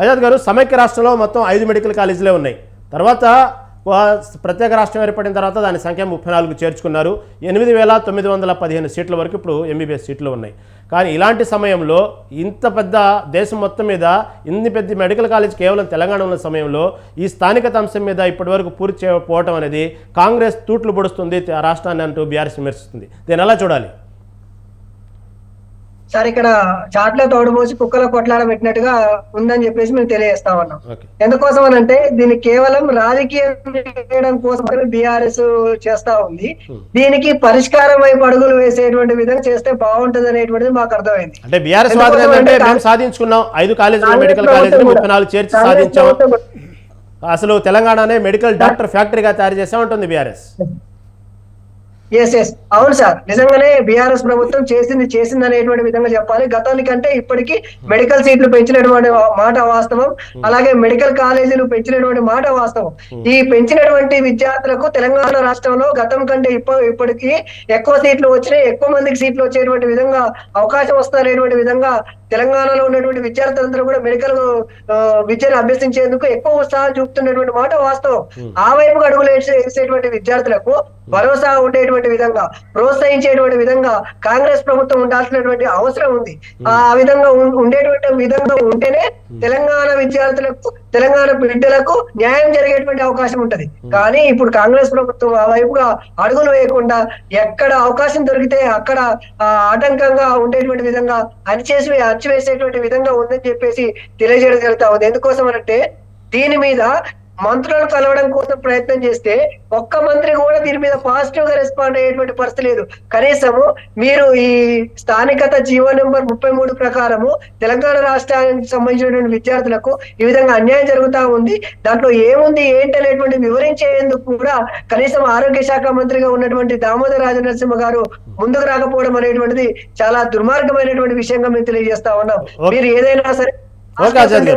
ఆజాద్ గారు సమైక్య రాష్ట్రంలో మొత్తం ఐదు మెడికల్ కాలేజీలే ఉన్నాయి. తర్వాత ప్రత్యేక రాష్ట్రం ఏర్పడిన తర్వాత దాని సంఖ్య ముప్పై నాలుగు చేర్చుకున్నారు. ఎనిమిది వేల తొమ్మిది వందల పదిహేను సీట్ల వరకు ఇప్పుడు ఎంబీబీఎస్ సీట్లు ఉన్నాయి. కానీ ఇలాంటి సమయంలో ఇంత పెద్ద దేశం మొత్తం మీద ఇన్ని పెద్ద మెడికల్ కాలేజ్ కేవలం తెలంగాణ ఉన్న సమయంలో ఈ స్థానికత అంశం మీద ఇప్పటివరకు పూర్తి చేయకపోవటం అనేది కాంగ్రెస్ తూట్లు పొడుస్తుంది రాష్ట్రాన్ని అంటూ బీఆర్ఎస్ విమర్శిస్తుంది. దీని ఎలా చూడాలి? సార్ ఇక్కడ చాట్లో తోడుపోసి కుక్కల కొట్లాడ పెట్టినట్టుగా ఉందని చెప్పేసి మేము తెలియజేస్తా ఉన్నాం. ఎందుకోసం అని అంటే దీన్ని కేవలం రాజకీయం చేయడం కోసం బీఆర్ఎస్ చేస్తా ఉంది. దీనికి పరిష్కారం వైపు అడుగులు వేసేటువంటి విధంగా చేస్తే బాగుంటది అనేటువంటిది మాకు అర్థమైంది. అంటే బీఆర్ఎస్ మేము సాధించుకున్నాం. ఐదు కాలేజీలు మెడికల్ కాలేజీలు. ముప్పై నాలుగు చేర్చి సాధించాం. అసలు తెలంగాణనే మెడికల్ డాక్టర్ ఫ్యాక్టరీగా తయారు చేసామంటుంది బీఆర్ఎస్. ఎస్ ఎస్ అవును సార్. నిజంగానే బీఆర్ఎస్ ప్రభుత్వం చేసింది చేసింది అనేటువంటి విధంగా చెప్పాలి. గతానికంటే ఇప్పటికీ మెడికల్ సీట్లు పెంచినటువంటి మాట వాస్తవం. అలాగే మెడికల్ కాలేజీలు పెంచినటువంటి మాట వాస్తవం. ఈ పెంచినటువంటి విద్యార్థులకు తెలంగాణ రాష్ట్రంలో గతం కంటే ఇప్ప ఇప్పటికీ ఎక్కువ సీట్లు వచ్చినాయి. ఎక్కువ మందికి సీట్లు వచ్చేటువంటి విధంగా అవకాశం వస్తారనేటువంటి విధంగా తెలంగాణలో ఉన్నటువంటి విద్యార్థులందరూ కూడా మెడికల్ విద్యను అభ్యసించేందుకు ఎక్కువ ఉత్సాహం చూపుతున్నటువంటి మాట వాస్తవం. ఆ వైపు అడుగులు వేసే- వేసేటువంటి విద్యార్థులకు భరోసా ఉండేటువంటి విధంగా ప్రోత్సహించేటువంటి విధంగా కాంగ్రెస్ ప్రభుత్వం ఉండాల్సినటువంటి అవసరం ఉంది. ఆ విధంగా ఉండేటువంటి విధంగా ఉంటేనే తెలంగాణ విద్యార్థులకు తెలంగాణ బిడ్డలకు న్యాయం జరిగేటువంటి అవకాశం ఉంటది. కానీ ఇప్పుడు కాంగ్రెస్ ప్రభుత్వం ఆ వైపుగా అడుగులు వేయకుండా ఎక్కడ అవకాశం దొరికితే అక్కడ ఆ, ఆటంకంగా ఉండేటువంటి విధంగా అణిచేసి అణచివేసేటువంటి విధంగా ఉందని చెప్పేసి తెలియజేయడం జరుగుతా ఉంది. ఎందుకోసం అంటే దీని మీద మంత్రులను కలవడం కోసం ప్రయత్నం చేస్తే ఒక్క మంత్రి కూడా దీని మీద పాజిటివ్గా రెస్పాండ్ అయ్యేటువంటి పరిస్థితి లేదు. కనీసము మీరు ఈ స్థానికత జీవో నెంబర్ ముప్పై మూడు ప్రకారము తెలంగాణ రాష్ట్రానికి సంబంధించినటువంటి విద్యార్థులకు ఈ విధంగా అన్యాయం జరుగుతా ఉంది. దాంట్లో ఏముంది ఏంటి అనేటువంటి వివరించేందుకు కూడా కనీసం ఆరోగ్య శాఖ మంత్రిగా ఉన్నటువంటి దామోదర రాజనరసింహ గారు ముందుకు రాకపోవడం అనేటువంటిది చాలా దుర్మార్గమైనటువంటి విషయంగా మేము తెలియజేస్తా ఉన్నాం. మీరు ఏదైనా సరే